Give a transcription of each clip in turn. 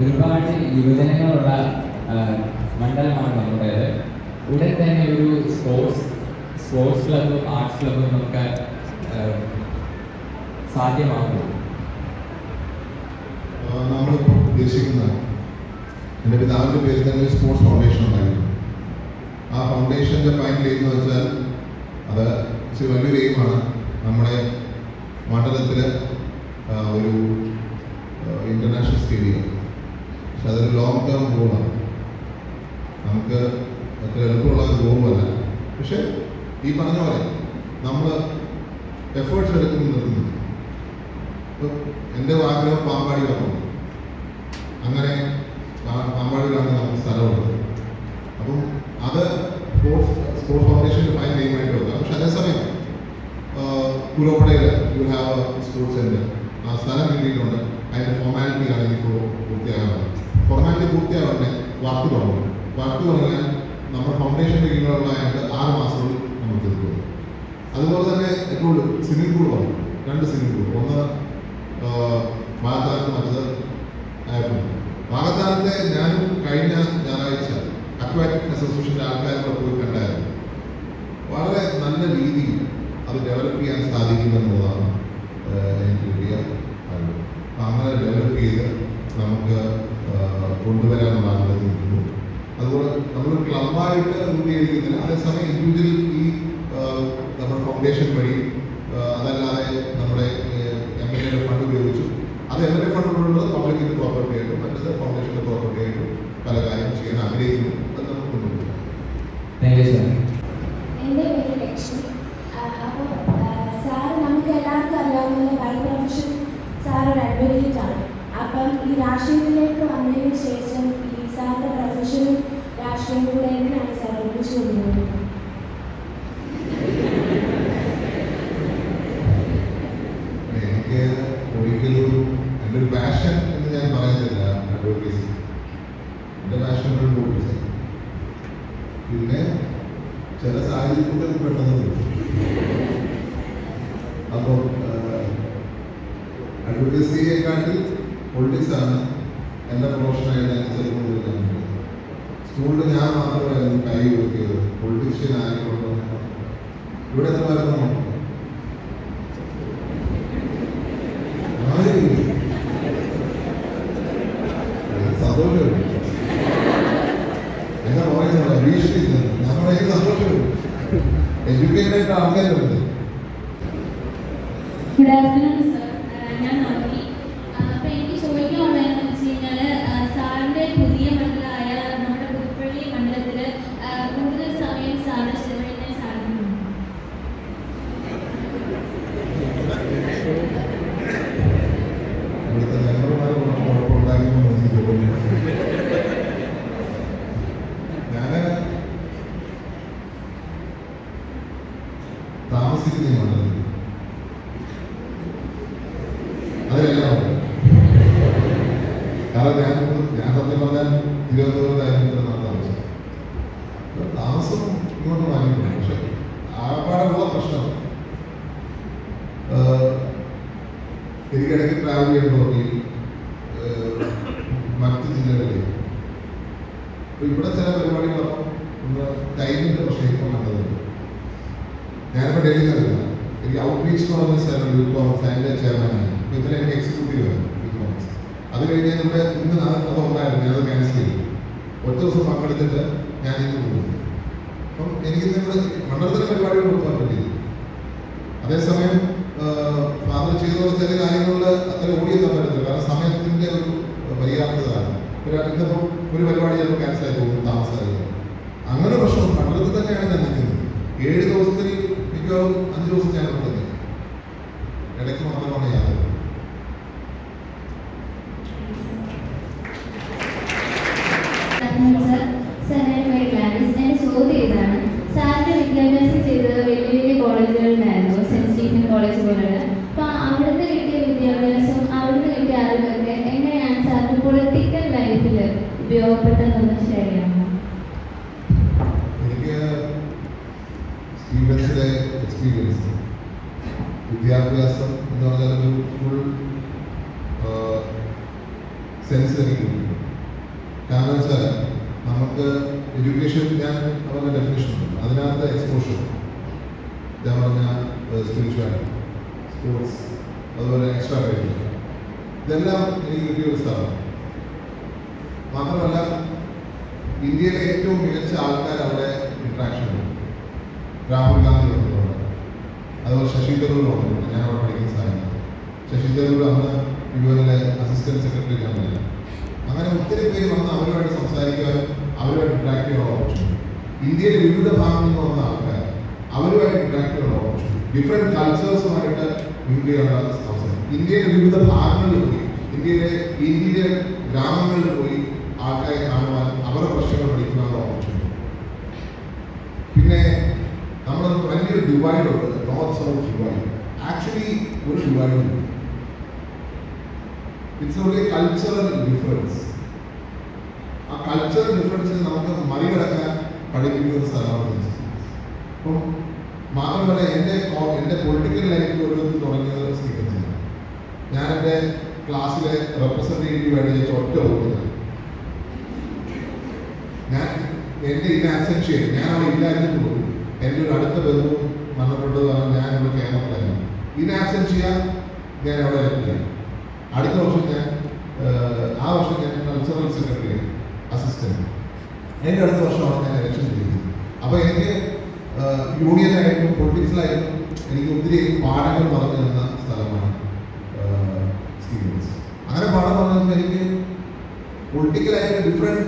ഒരുപാട് യുവജനങ്ങളുള്ള മണ്ഡലമാണ് നമ്മുടേത്. ഉടൻ തന്നെ ഒരു സ്പോർട്സ് സ്പോർട്സ് ക്ലബും ആർട്സ് ക്ലബും നമുക്ക് സാധ്യമാകും നമ്മളിപ്പോൾ ഉദ്ദേശിക്കുന്ന എന്റെ പിതാവിന്റെ പേരിൽ തന്നെ സ്പോർട്സ് ഫൗണ്ടേഷൻ ഉണ്ടായിരുന്നു. ആ ഫൗണ്ടേഷന്റെ ഫൈനൽ എയിം എന്ന് വെച്ചാൽ അത് വലിയൊരു എയിമാണ്. നമ്മുടെ മണ്ഡലത്തിൽ ഒരു ഇന്റർനാഷണൽ സ്റ്റേഡിയം പക്ഷെ അതൊരു ലോങ് ടേം ഗോളാണ് നമുക്ക് അത്ര എളുപ്പമുള്ള ഗോളല്ല പക്ഷെ ഈ പറഞ്ഞ പോലെ നമ്മൾ എഫേർട്ട്സ് എടുക്കുന്നു നിർത്തുന്നു. ഇപ്പം എന്റെ ആഗ്രഹം പാമ്പാടി വന്നു അങ്ങനെ പാമ്പാടിയിലാണ് നമുക്ക് സ്ഥലമുള്ളത്. അപ്പം അത് സ്പോർട്സ് സ്പോർട്സ് ഫൗണ്ടേഷന്റെ ഫൈൻ നെയിമായിട്ട് വെക്കാം. പക്ഷെ അതേസമയം കുലോപ്പടയിൽ യു ഹാവ് സ്പോർട്സ് സെന്റർ ആ സ്ഥലം കിട്ടിയിട്ടുണ്ട്. അതിന്റെ ഫോർമാലിറ്റിയാണ് ഇപ്പോൾ പൂർത്തിയാകാറുള്ളത് ഫോർമാലിറ്റി പൂർത്തിയാകട്ടെ വർക്ക് തുടങ്ങും. വർക്ക് തുടങ്ങിയാൽ നമ്മുടെ ഫൗണ്ടേഷന്റെ കീഴിലുള്ളതായിട്ട് ആറ് മാസത്തിൽ നമ്മൾ തീർക്കും അതുപോലെ തന്നെ ഇപ്പോൾ സ്വിമ്മിംഗ് പൂൾ വന്നു രണ്ട് സ്വിമ്മിംഗ് പൂൾ ഒന്ന് ഭാഗത്താലത്ത് മറ്റത് വാഗത്താനത്തെ ഞാൻ കഴിഞ്ഞ ഞായറാഴ്ച അക്വാറ്റിക് അസോസിയേഷന്റെ ആൾക്കാരോട് പോയി കണ്ടായിരുന്നു. വളരെ നല്ല രീതിയിൽ അത് ഡെവലപ്പ് ചെയ്യാൻ സാധിക്കുമെന്നുള്ളതാണ് എനിക്ക് കിട്ടിയ അങ്ങനെ ഡെവലപ്പ് ചെയ്ത് നമുക്ക് ഏഹ്, കൊണ്ടുവരാനുള്ള ആഗ്രഹം നിൽക്കുന്നു അതുപോലെ നമ്മൾ ക്ലബായിട്ട് രൂപീകരിക്കുന്നില്ല അതേസമയം ഇൻഡിവിജ്വൽ ഈ നമ്മുടെ ഫൗണ്ടേഷൻ വഴി അതല്ലാതെ നമ്മുടെ എം എൽ എയുടെ ഫണ്ട് ഉപയോഗിച്ചു. അത് എം എൽ എ ഫണ്ടുള്ളത് പബ്ലിക്കിന്റെ പ്രോപ്പർട്ടി ആയിട്ടും മറ്റത് ഫൗണ്ടേഷന്റെ പ്രോപ്പർട്ടി ആയിട്ടും പല കാര്യം ചെയ്യാൻ ആഗ്രഹിക്കുന്നു അത് നമുക്ക് കൊണ്ടുപോകും താങ്ക് യു സാർ എന്റെ പേര് ലക്ഷ്മി അപ്പോൾ സാർ നമുക്ക് എല്ലാവർക്കും അറിയാവുന്ന ബൈ പ്രൊഫഷൻ സാർ ഒരു അഡ്വക്കേറ്റ് ആണ് അപ്പം ഈ രാഷ്ട്രീയത്തിലേക്ക് വന്നതിന് ശേഷം ഈ സാറിന്റെ പ്രൊഫഷനും രാഷ്ട്രീയം കൂടെ എങ്ങനെയാണ് സാർ ഒരുമിച്ച് കൊണ്ടുപോകുന്നത് എനിക്ക് ഒരിക്കലും എന്റെ ഒരു പാഷൻ എന്ന് ഞാൻ പറയുന്നില്ല എന്റെ പാഷൻ പോലീസ് പിന്നെ ചില സാഹചര്യത്തിൽ പെട്ടെന്ന്. അപ്പോൾ അഡ്വക്കേസിയെക്കാട്ടിൽ പൊളിറ്റിക്സാണ് എന്റെ പ്രൊഫഷനായിട്ട് എടുക്കാൻ സ്കൂളിൽ ഞാൻ മാത്രമായിരുന്നു കൈ കൊടുക്കിയത് പൊളിറ്റീഷ്യൻ ആയിക്കോട്ടെ ഇവിടെ എത്ര പറയുന്നത് എന്താ പറയുന്നത് ഭീഷണിക്കുന്നത് ഞാൻ പറയുന്നത് സന്തോഷം എഡ്യൂക്കേറ്റഡ് ആൾക്കാരുണ്ട് ഗുഡ് ആഫ്റ്റർനൂൺ സർ ഞാൻ നന്ദി അപ്പോൾ എനിക്ക് ചോദിക്കാനുള്ളതെന്ന് വെച്ച് കഴിഞ്ഞാൽ സാറിന്റെ പുതിയ മണ്ഡലമായ നമ്മുടെ പുതുപ്പള്ളി മണ്ഡലത്തിൽ കൂടുതൽ സമയം സാറ് ചെലവഴിക്കാൻ സാധിക്കുന്നുണ്ട് ഇവിടുത്തെ മെമ്പർമാർ കുറച്ച് കുഴപ്പമുണ്ടാകുമെന്ന് എനിക്ക് തോന്നുന്നു ഞാൻ താമസിക്കുന്ന ഈ മണ്ഡലത്തിൽ ഉണ്ട്. കാരണം ഞാൻ ഞാൻ സത്യം പറഞ്ഞാൽ തിരുവനന്തപുരത്തായിരുന്നു ഇപ്പൊ താമസം ഇങ്ങോട്ട് മാറിയിട്ടുണ്ട്. പക്ഷെ ആകപ്പാടുള്ള പ്രശ്നം എനിക്കിടയ്ക്ക് ട്രാവൽ ചെയ്യാൻ തുടങ്ങി മറ്റ് ജില്ലകളിൽ. അപ്പൊ ഇവിടെ ചില പരിപാടികളൊക്കെ ഒന്ന് ടൈമിന്റെ പ്രശ്നം ഇപ്പം കണ്ടതുണ്ട് ഞാനിപ്പോൾ ഡൽഹിയിൽ നിന്നല്ല എനിക്ക് ഔട്ട് റീച്ച് എന്ന് പറഞ്ഞ സ്ഥലം യൂത്ത് ചെയർമാനാണ് അപ്പോൾ ഇന്നലെ എനിക്ക് എക്സിക്യൂട്ടീവ് യൂത്ത് കോൺഗ്രസ് അത് കഴിഞ്ഞ് നമ്മുടെ ഇന്ന് അത് ഉണ്ടായിരുന്നു. ഞാനത് ക്യാൻസൽ ചെയ്തു. ഒറ്റ ദിവസം പങ്കെടുത്തിട്ട് ഞാൻ ഇന്ന് പോകുന്നു അപ്പം എനിക്ക് ഇവിടെ മണ്ഡലത്തിലെ പരിപാടികൾ കൊടുക്കാൻ പറ്റിയത് അതേസമയം ഫാദർ ചെയ്ത പോലെ ചില കാര്യങ്ങളിൽ അത്ര ഓടിയെത്താൻ പറ്റത്തില്ല കാരണം സമയത്തിന്റെ ഒരു പര്യാപ്തതാണ് ഇന്നിപ്പം ഒരു പരിപാടി ചിലപ്പോൾ ക്യാൻസൽ ആയി പോകും താമസമായി അങ്ങനെ പ്രശ്നം മണ്ഡലത്തിൽ തന്നെയാണ് ഞാൻ നിൽക്കുന്നത്. ഏഴ് ദിവസത്തിൽ മിക്കവാറും അഞ്ച് ദിവസം ഞാൻ ഇവിടെ ഇടയ്ക്ക് മാത്രമാണ് യാത്ര സർ സർ എന്റെ പേര് ഗ്ലാഡിസ് എന്റെ ചോദ്യം ഇതാണ് സാറിന്റെ വിദ്യാഭ്യാസം ചെയ്തത് വലിയ വലിയ കോളേജുകളിലായിരുന്നു സെന്റ് സ്റ്റീഫൻ കോളേജ് പോലുള്ള അപ്പോൾ അവിടുന്ന് കിട്ടിയ വിദ്യാഭ്യാസം അവിടുന്ന് കിട്ടിയ അറിവൊക്കെ എങ്ങനെയാണ് സാറിന്റെ പൊളിറ്റിക്കൽ ലൈഫിൽ ഉപയോഗപ്പെട്ടതെന്ന് ശരിയാണോ എനിക്ക് സ്റ്റീവൻസിലെ എക്സ്പീരിയൻസ് വിദ്യാഭ്യാസം എന്ന് പറഞ്ഞാൽ ഒരു ഫുൾ സെൻസ് എനിക്ക് കാരണം വെച്ചാൽ നമുക്ക് എഡ്യൂക്കേഷൻ ഞാൻ അവരുടെ ഡെഫിനേഷൻ ഉണ്ട് അതിനകത്ത് എക്സ്പോഷർ ഞാൻ പറഞ്ഞ സ്പിരിച്വാലിറ്റി സ്പോർട്സ് അതുപോലെ എക്സ്ട്രാ കരിക്കുലർ ഇതെല്ലാം എനിക്ക് കിട്ടിയ ഒരു സ്ഥലമാണ് മാത്രമല്ല ഇന്ത്യയിലെ ഏറ്റവും മികച്ച ആൾക്കാർ അവിടെ ഇൻട്രാക്ഷൻ രാഹുൽ ഗാന്ധി വന്നിട്ടുണ്ട്. അതുപോലെ ശശി തരൂർ വന്നിട്ടുണ്ട്. ഞാൻ അവിടെ പഠിക്കുന്ന സമയത്ത്. ശശി തരൂർ അന്ന് യുവനിലെ അസിസ്റ്റന്റ് സെക്രട്ടറി ജനറൽ അങ്ങനെ ഒത്തിരി പേര് വന്ന് അവരുമായിട്ട് സംസാരിക്കാൻ അവരുമായിട്ട് ഇൻട്രാക്ട് ചെയ്യാനുള്ള ഓപ്ഷൻ ഇന്ത്യയിലെ വിവിധ ഭാഗങ്ങളിൽ നിന്ന് വന്ന ആൾക്കാർ അവരുമായിട്ട് ഇൻട്രാക്ട് ചെയ്യാനുള്ള ഓപ്ഷൻ ഡിഫറെന്റ് കൾച്ചേഴ്സുമായിട്ട് മിങ്കിൾ ചെയ്യാനുള്ള ഇന്ത്യയിലെ വിവിധ ഭാഗങ്ങളിൽ പോയി ഇന്ത്യയിലെ ഇന്ത്യയിലെ ഗ്രാമങ്ങളിൽ പോയി ആൾക്കാരെ കാണുവാൻ അവരുടെ പ്രശ്നങ്ങൾ പഠിക്കുവാനുള്ള ഓപ്പർച്യൂണിറ്റി പിന്നെ നമ്മുടെ വലിയൊരു ഡിവൈഡ് ഉണ്ട്. നോർത്ത് സൗത്ത് ഡിവൈഡ് ആക്ച്വലി ഒരു ഡിവൈഡ് ഉണ്ട്. ഇറ്റ്സ് ഓൺലി കൾച്ചറൽ ഡിഫറൻസ് ആ കൾച്ചറൽ ഡിഫറൻസിന് നമുക്ക് മറികടക്കാൻ പഠിപ്പിക്കുന്ന സ്ഥലമാണ് അപ്പം മാത്രമല്ല എന്റെ എന്റെ പൊളിറ്റിക്കൽ ലൈഫ് ഒരു തുടങ്ങിയത് ശ്രീകൃഷ്ണൻ ഞാൻ എന്റെ ക്ലാസ്സിലെ റെപ്രസെന്റേറ്റീവ് ആയിട്ട് ജയിച്ച ഒറ്റ വോട്ടിനാണ് ഞാൻ എന്നെ ഇന്ന് ആക്സെപ്റ്റ് ചെയ്തു ഞാൻ അവിടെ ഇല്ലായിരുന്നു പോലും. എന്റെ ഒരു അടുത്ത ബന്ധവും പറഞ്ഞാൽ ഞാൻ ഇവിടെ കേരളത്തിലായിരുന്നു. ഇന്ന് ആക്സെപ്റ്റ് ചെയ്യാൻ ഞാൻ അവിടെ ഇല്ല അടുത്ത വർഷം ഞാൻ ആ വർഷം ഞാൻ കൾച്ചറൽ സെക്രട്ടറി അസിസ്റ്റന്റ് എന്റെ അടുത്ത വർഷമാണ് ഞാൻ ഇലക്ഷൻ ചെയ്തത് അപ്പോൾ എനിക്ക് യൂണിയനായിട്ടും പൊളിറ്റിക്സിലായിട്ടും എനിക്ക് ഒത്തിരി പാഠങ്ങൾ പറഞ്ഞു തന്ന സ്ഥലമാണ് സ്റ്റീവൻസ് അങ്ങനെ പാഠം പറഞ്ഞു എനിക്ക് പൊളിറ്റിക്കലായിട്ട് ഡിഫറെന്റ്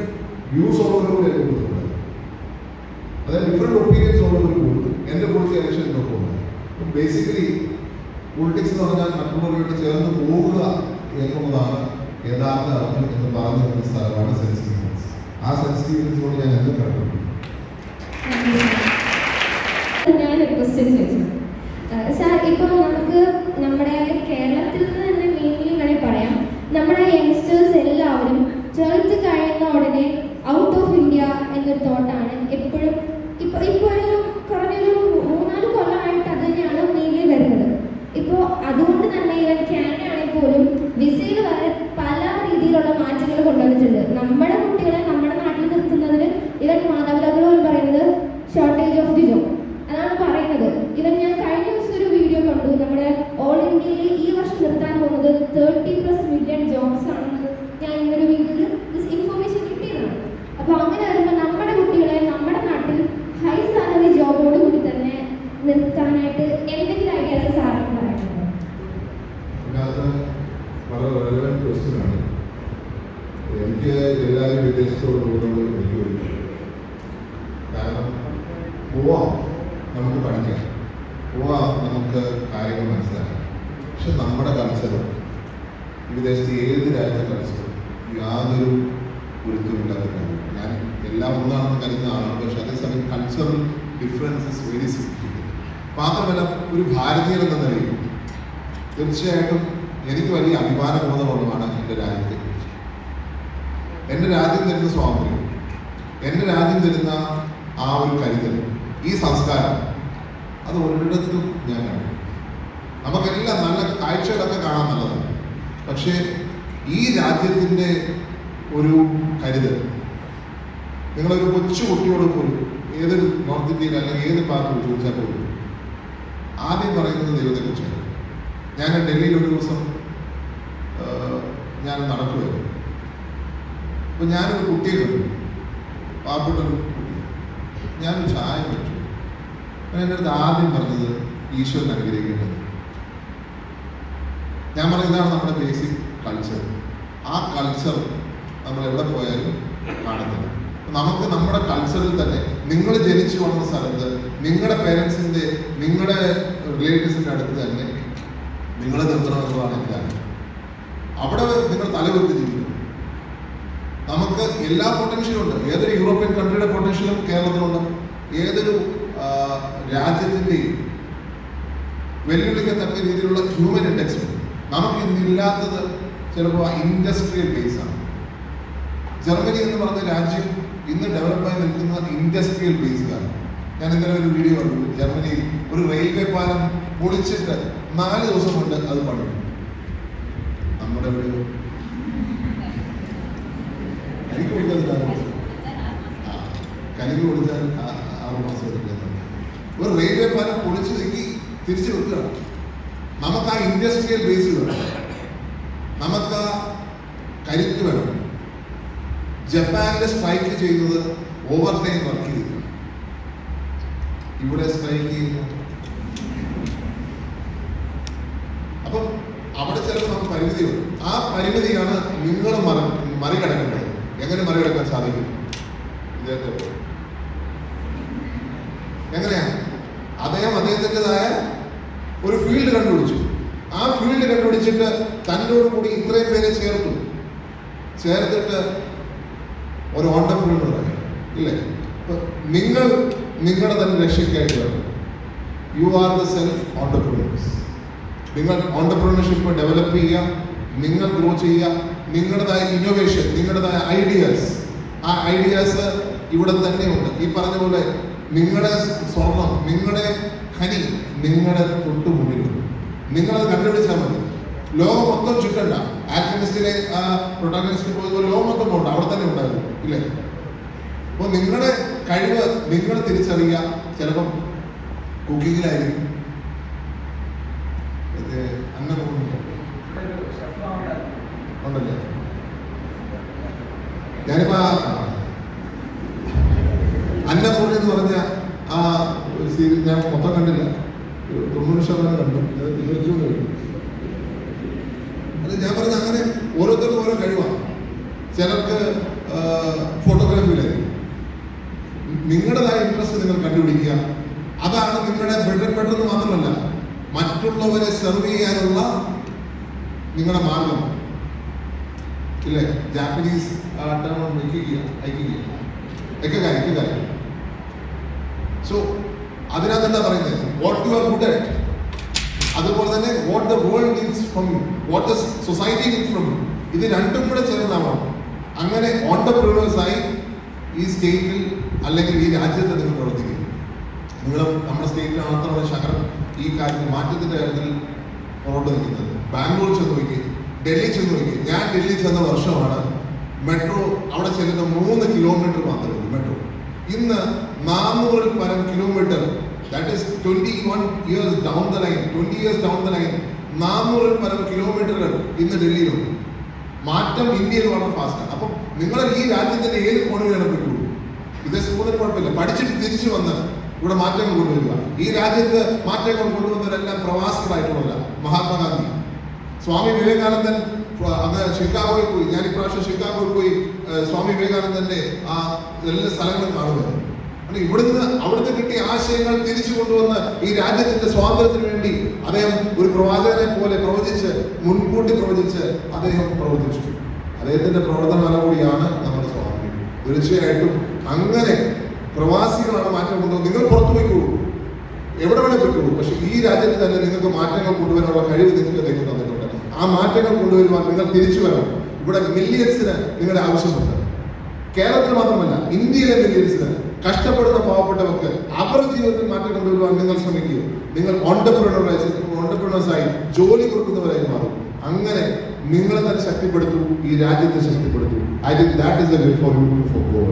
വ്യൂസ് ഉള്ളവരോട് എന്റെ കൂട്ടത്തിലുണ്ട് അതായത് ഡിഫറെന്റ് ഒപ്പീനിയൻസ് ഉള്ളവർ കൂടുതൽ എന്റെ കൂടുതൽ ഇലക്ഷനിലൊക്കെ അപ്പം ബേസിക്കലി പൊളിറ്റിക്സ് എന്ന് പറഞ്ഞാൽ മറ്റുള്ളവരോട് ചേർന്ന് പോവുക എന്നുള്ളതാണ് യഥാർത്ഥ അർത്ഥം എന്ന് പറഞ്ഞു വരുന്ന സ്ഥലമാണ് സെൻസിറ്റീവ്നെസ് ആ സെൻസിറ്റീവ്നെസ്സോട് ഞാൻ എന്ത് കടപ്പെട്ടു ഞാനൊരു സാർ ഇപ്പോൾ നമുക്ക് നമ്മുടെ കേരളത്തിൽ നിന്ന് തന്നെ മെയിൻലി വേണേൽ പറയാം. നമ്മുടെ യങ്സ്റ്റേഴ്സ് എല്ലാവരും ട്വൽത്ത് ഇന്ത്യ തോട്ടാണ് എപ്പോഴും ഇപ്പൊ ഇപ്പോൾ ഒരു കുറഞ്ഞൊരു മൂന്നാൽ കൊല്ലമായിട്ട് അത് തന്നെയാണ് മെയിൻലി വരുന്നത് ഇപ്പോൾ അതുകൊണ്ട് തന്നെ ഇവൻ കാനഡ ആണെങ്കിൽ പോലും വിസയിൽ വരെ പല രീതിയിലുള്ള മാറ്റങ്ങൾ കൊണ്ടുവന്നിട്ടുണ്ട് നമ്മുടെ കുട്ടികളെ നമ്മുടെ നാട്ടിൽ നിർത്തുന്നതിന് ഇവൻ മാതാപിതാക്കളോട് പറയുന്നത് ഷോർട്ടേജ് ഓഫ് ദി ജോബ് അതാണ് പറയുന്നത് ഇവൻ ഞാൻ കഴിഞ്ഞ ദിവസം ഒരു വീഡിയോ കണ്ടു നമ്മുടെ ഓൾ ഇന്ത്യയിൽ ഈ വർഷം നിർത്താൻ പോകുന്നത് തേർട്ടി പ്ലസ് മില്യൺ ജോബ്സ് ആണെന്ന് ഞാൻ ഇന്നൊരു വീഡിയോയിൽ ഇൻഫോർമേഷൻ കിട്ടിയതാണ് അപ്പോൾ അങ്ങനെ വരുമ്പോൾ നമ്മുടെ കുട്ടികളെ നമ്മുടെ നാട്ടിൽ ഹൈ സാലറി ജോബോട് കൂടി തന്നെ നിർത്താനായിട്ട് എന്തെങ്കിലും ഐഡിയാസ് സാറിന് പറയുന്നുണ്ടോ ഇതിനകത്ത് വളരെ റെലവെന്റ് ക്വസ്റ്റ്യൻ ആണ് എനിക്ക് എല്ലാവരും വിദേശത്തോട് പോകുന്നത് എനിക്ക് ഒരു കാരണം പോവാം നമുക്ക് പഠിക്കാം പോവാം നമുക്ക് കാര്യങ്ങൾ മനസ്സിലാക്കാം കൾച്ചറും വിദേശത്ത് ഏത് രാജ്യത്തെ കൾച്ചറും യാതൊരു ഗുരുത്വമില്ലാത്ത ഞാൻ എല്ലാം ഒന്നാണെന്ന് കരുതുന്ന ആളാണ് പക്ഷെ അതേസമയം കൾച്ചറൽ ഡിഫറൻസസ് വെരി സിഗ്നിഫിക്കന്റ് മാത്രമല്ല ഒരു ഭാരതീയൻ എന്ന നിലയിൽ തീർച്ചയായിട്ടും എനിക്ക് വലിയ അഭിമാനബോധമുള്ളതാണ് എന്റെ രാജ്യത്തെ കുറിച്ച്. എന്റെ രാജ്യം തരുന്ന സ്വാതന്ത്ര്യം എന്റെ രാജ്യം തരുന്ന ആ ഒരു കരുതൽ ഈ സംസ്കാരം അത് ഒരിടത്തും ഞാൻ കണ്ടു നമുക്കെല്ലാം നല്ല കാഴ്ചകളൊക്കെ കാണാൻ നല്ലതാണ് പക്ഷേ ഈ രാജ്യത്തിന്റെ ഒരു കരുതൽ നിങ്ങളൊരു കൊച്ചു കുട്ടിയോട് പോലും ഏതൊരു നോർത്ത് ഇന്ത്യയിൽ അല്ലെങ്കിൽ ഏത് ഭാഗത്ത് ചോദിച്ചാൽ പോലും ആദ്യം പറയുന്നത് ദൈവത്തെക്കുറിച്ചാണ്. ഞാൻ ഡൽഹിയിൽ ഒരു ദിവസം ഞാൻ നടക്കുകയായിരുന്നു അപ്പൊ ഞാനൊരു കുട്ടിയെ കണ്ടു. പാവപ്പെട്ടൊരു കുട്ടി ഞാൻ ചായ വെച്ചു അപ്പൊ എന്റെ അടുത്ത് ആദ്യം പറഞ്ഞത് ഈശ്വരൻ അനുഗ്രഹിക്കേണ്ടത് ഞാൻ പറഞ്ഞ ഇതാണ് നമ്മുടെ ബേസിക് കൾച്ചർ ആ കൾച്ചർ നമ്മൾ എവിടെ പോയാലും കാണുന്നത്. നമുക്ക് നമ്മുടെ കൾച്ചറിൽ തന്നെ നിങ്ങൾ ജനിച്ചു വന്ന സ്ഥലത്ത് നിങ്ങളുടെ പേരൻസിന്റെ നിങ്ങളുടെ റിലേറ്റീവ്സിന്റെ അടുത്ത് തന്നെ നിങ്ങളെ നിർത്തണമെന്നുള്ളതാണ് എന്റെ അവിടെ നിങ്ങൾ തലവെത്തി ജീവിക്കുന്നു. നമുക്ക് എല്ലാ പൊട്ടൻഷ്യലും ഉണ്ട്. ഏതൊരു യൂറോപ്യൻ കൺട്രിയുടെ പൊട്ടൻഷ്യലും കേരളത്തിലുണ്ട്. ഏതൊരു രാജ്യത്തിന്റെയും വെല്ലുവിളിക്കത്തക്ക രീതിയിലുള്ള ഹ്യൂമൻ ഇൻഡെക്സ് നമുക്ക് ഇന്നില്ലാത്തത് ചിലപ്പോൾ ഇൻഡസ്ട്രിയൽ ബേസ് ആണ്. ജർമ്മനി എന്ന് പറഞ്ഞ രാജ്യം ഇന്ന് ഡെവലപ്പായി നിൽക്കുന്ന ഇൻഡസ്ട്രിയൽ ബേസിലാണ് ഞാൻ ഇന്നലെ ഒരു വീഡിയോ കണ്ടു. ജർമ്മനിയിൽ ഒരു റെയിൽവേ പാലം പൊളിച്ചിട്ട് നാല് ദിവസം കൊണ്ട് അത് പണിയും നമ്മുടെ ഒരു കൊടുത്താൽ ആറ് മാസം ഒരു റെയിൽവേ പാലം പൊളിച്ചു നീക്കി തിരിച്ചു വെക്കുകയാണ്. നമുക്ക് ആ ഇൻഡസ്ട്രിയൽ ബേസ് വേണം. നമുക്ക് കരുത്ത് വേണം. ജപ്പാനിൽ സ്ട്രൈക്ക് ചെയ്യുന്നത് ഓവർ ടൈം വർക്ക് ചെയ്തു ഇവിടെ സ്ട്രൈക്ക് ചെയ്യുന്നു. അപ്പം അവിടെ ചിലപ്പോൾ നമുക്ക് പരിമിതിയുണ്ട് ആ പരിമിതിയാണ് നിങ്ങൾ മറി മറികടക്കേണ്ടത്. എങ്ങനെ മറികടക്കാൻ സാധിക്കും? ഇദ്ദേഹത്തെ എങ്ങനെയാണ്? എങ്ങനെയാ അദ്ദേഹം അദ്ദേഹത്തിന്റെതായ ഒരു ഫീൽഡ് കണ്ടുപിടിച്ചു. ആ ഫീൽഡ് കണ്ടുപിടിച്ചിട്ട് തന്നോട് കൂടി ഇത്രയും പേരെ ചേർത്തു. ചേർത്തിട്ട് ഒരു ഓണ്ടർപ്രീനർ ഇല്ലേ? നിങ്ങൾ നിങ്ങളുടെ തന്നെ രക്ഷയ്ക്കായിട്ട് വേണം you are the self entrepreneurs നിങ്ങൾ ഓണ്ടർപ്രീനർഷിപ്പ് ഡെവലപ്പ് ചെയ്യുക നിങ്ങൾ ഗ്രോ ചെയ്യുക നിങ്ങളുടേതായ ഇന്നോവേഷൻ നിങ്ങളുടേതായ ഐഡിയാസ് ആ ഐഡിയാസ് ഇവിടെ തന്നെയുണ്ട്. ഈ പറഞ്ഞ പോലെ നിങ്ങളുടെ സ്വർണം നിങ്ങളുടെ ഖനി നിങ്ങളുടെ തൊട്ടു മുന്നിലുണ്ട് നിങ്ങളത് കണ്ടുപിടിച്ചാൽ മതി. ലോകം മൊത്തം ചുറ്റണ്ട. ആൽക്കമിസ്റ്റിലെ ആ പ്രൊട്ടാഗണിസ്റ്റ് പോയതുപോലെ ലോകം മൊത്തം പോകണ്ട. അവിടെ തന്നെ ഉണ്ടായിരുന്നു ഇല്ലേ? അപ്പോൾ നിങ്ങളുടെ കഴിവ് നിങ്ങൾ തിരിച്ചറിയുക. ചിലപ്പം കുക്കിങ്ങിലായിരിക്കും. അങ്ങനെ ഉണ്ടല്ലേ? ഞാനിപ്പോ അന്നപൂർണ എന്ന് പറഞ്ഞ ആ സീരീസ് ഞാൻ മൊത്തം കണ്ടില്ല. ഒരു തൊണ്ണൂറ് ശതമാനം കണ്ടു. അത് ഇരുപത്തിമൂന്ന് കഴിഞ്ഞു. ഞാൻ പറഞ്ഞ അങ്ങനെ ഓരോരുത്തർക്കും ഓരോ കഴിവാണ് ചിലർക്ക് ഫോട്ടോഗ്രാഫിയിലായിരിക്കും നിങ്ങളുടേതായ ഇൻട്രസ്റ്റ് നിങ്ങൾ കണ്ടുപിടിക്കുക. അതാണ് നിങ്ങളുടെ ബെറ്റർ ബെറ്റർ എന്ന് മാത്രമല്ല മറ്റുള്ളവരെ സെർവ് ചെയ്യാനുള്ള നിങ്ങളുടെ മാർഗം. ഇല്ലേ? ജാപ്പനീസ് ടേം അയക്കുക എക്കുക എക്കുക സോ അതിനകത്ത് എന്താ പറയുന്നത്? What you are good at അതുപോലെ തന്നെ what the world needs from you what the society needs from you ഇത് രണ്ടും കൂടെ ചേർന്നാവണം. അങ്ങനെ ഓണ്ടർപ്രീനേഴ്സായി ഈ സ്റ്റേറ്റിൽ അല്ലെങ്കിൽ ഈ രാജ്യത്ത് നിങ്ങൾ പ്രവർത്തിക്കും നിങ്ങൾ നമ്മുടെ സ്റ്റേറ്റിൽ മാത്രമാണ് ശകരം ഈ കാര്യത്തിൽ മാറ്റത്തിന്റെ കാര്യത്തിൽ പുറകോട്ട് നിൽക്കുന്നത്. ബാംഗ്ലൂർ ചെന്ന് നോക്കി ഡൽഹി ചെന്ന് നോക്കി ഞാൻ ഡൽഹി ചെന്ന വർഷമാണ് മെട്രോ അവിടെ ചെല്ലുന്ന മൂന്ന് കിലോമീറ്റർ മാത്രമേ ഉള്ളൂ മെട്രോ ഇന്ന് നാനൂറിൽ പരം kilometre that is twenty one years down the line twenty years down the line നാനൂറിൽ പരം കിലോമീറ്ററുകൾ ഇന്ന് ഡൽഹിയിലുണ്ട്. മാറ്റം ഇന്ത്യയിൽ വളരെ ഫാസ്റ്റ് അപ്പം നിങ്ങൾ ഈ രാജ്യത്തിന്റെ ഏത് കോണിലാണ് പോയിക്കോളൂ വിദേശത്തിന് കുഴപ്പമില്ല. പഠിച്ചിട്ട് തിരിച്ചു വന്ന് ഇവിടെ മാറ്റങ്ങൾ കൊണ്ടുവരിക. ഈ രാജ്യത്ത് മാറ്റങ്ങൾ കൊണ്ടുവന്നവരെല്ലാം പ്രവാസികളായിട്ടുള്ളവരാ. മഹാത്മാഗാന്ധി സ്വാമി വിവേകാനന്ദൻ അന്ന് ഷിക്കാഗോയിൽ പോയി. ഞാൻ ഇപ്രാവശ്യം ഷിക്കാഗോയിൽ പോയി സ്വാമി വിവേകാനന്ദന്റെ ആ എല്ലാ സ്ഥലങ്ങളും അപ്പൊ ഇവിടുന്ന് അവിടുന്ന് കിട്ടിയ ആശയങ്ങൾ തിരിച്ചു കൊണ്ടുവന്ന് ഈ രാജ്യത്തിന്റെ സ്വാതന്ത്ര്യത്തിന് വേണ്ടി അദ്ദേഹം ഒരു പ്രവാചകനെ പോലെ പ്രവചിച്ച് മുൻകൂട്ടി പ്രവചിച്ച് അദ്ദേഹം പ്രവർത്തിച്ചു. അദ്ദേഹത്തിന്റെ പ്രവർത്തന ഫലം കൂടിയാണ് നമ്മുടെ സ്വാതന്ത്ര്യം തീർച്ചയായിട്ടും അങ്ങനെ പ്രവാസികളാണ് മാറ്റം കൊണ്ടുവന്നത്. നിങ്ങൾ പുറത്തു പോയിക്കോളൂ എവിടെ വേണേ പറ്റുള്ളൂ പക്ഷെ ഈ രാജ്യത്ത് തന്നെ നിങ്ങൾക്ക് മാറ്റങ്ങൾ കൊണ്ടുവരാനുള്ള കഴിവ് നിങ്ങൾക്ക് അദ്ദേഹം തന്നിട്ടുണ്ട്. ആ മാറ്റങ്ങൾ കൊണ്ടുവരുവാൻ നിങ്ങൾ തിരിച്ചു വരണം. ഇവിടെ മില്യൻസിന് നിങ്ങളുടെ ആവശ്യമുണ്ട്. കേരളത്തിൽ മാത്രമല്ല ഇന്ത്യയിലെ മില്യൻസിന് കഷ്ടപ്പെടുന്ന പാവപ്പെട്ടവർക്ക് അവരുടെ ജീവിതത്തിൽ മാറ്റം കൊണ്ടുവരുവാൻ നിങ്ങൾ ശ്രമിക്കുക നിങ്ങൾ ഓണ്ടർപ്രണറായി ഓണ്ടർപ്രണേഴ്സായി ജോലി കൊടുക്കുന്നവരായി മാറും. അങ്ങനെ നിങ്ങളെ തന്നെ ശക്തിപ്പെടുത്തും ഈ രാജ്യത്തെ ശക്തിപ്പെടുത്തും. I think that is a way for you for for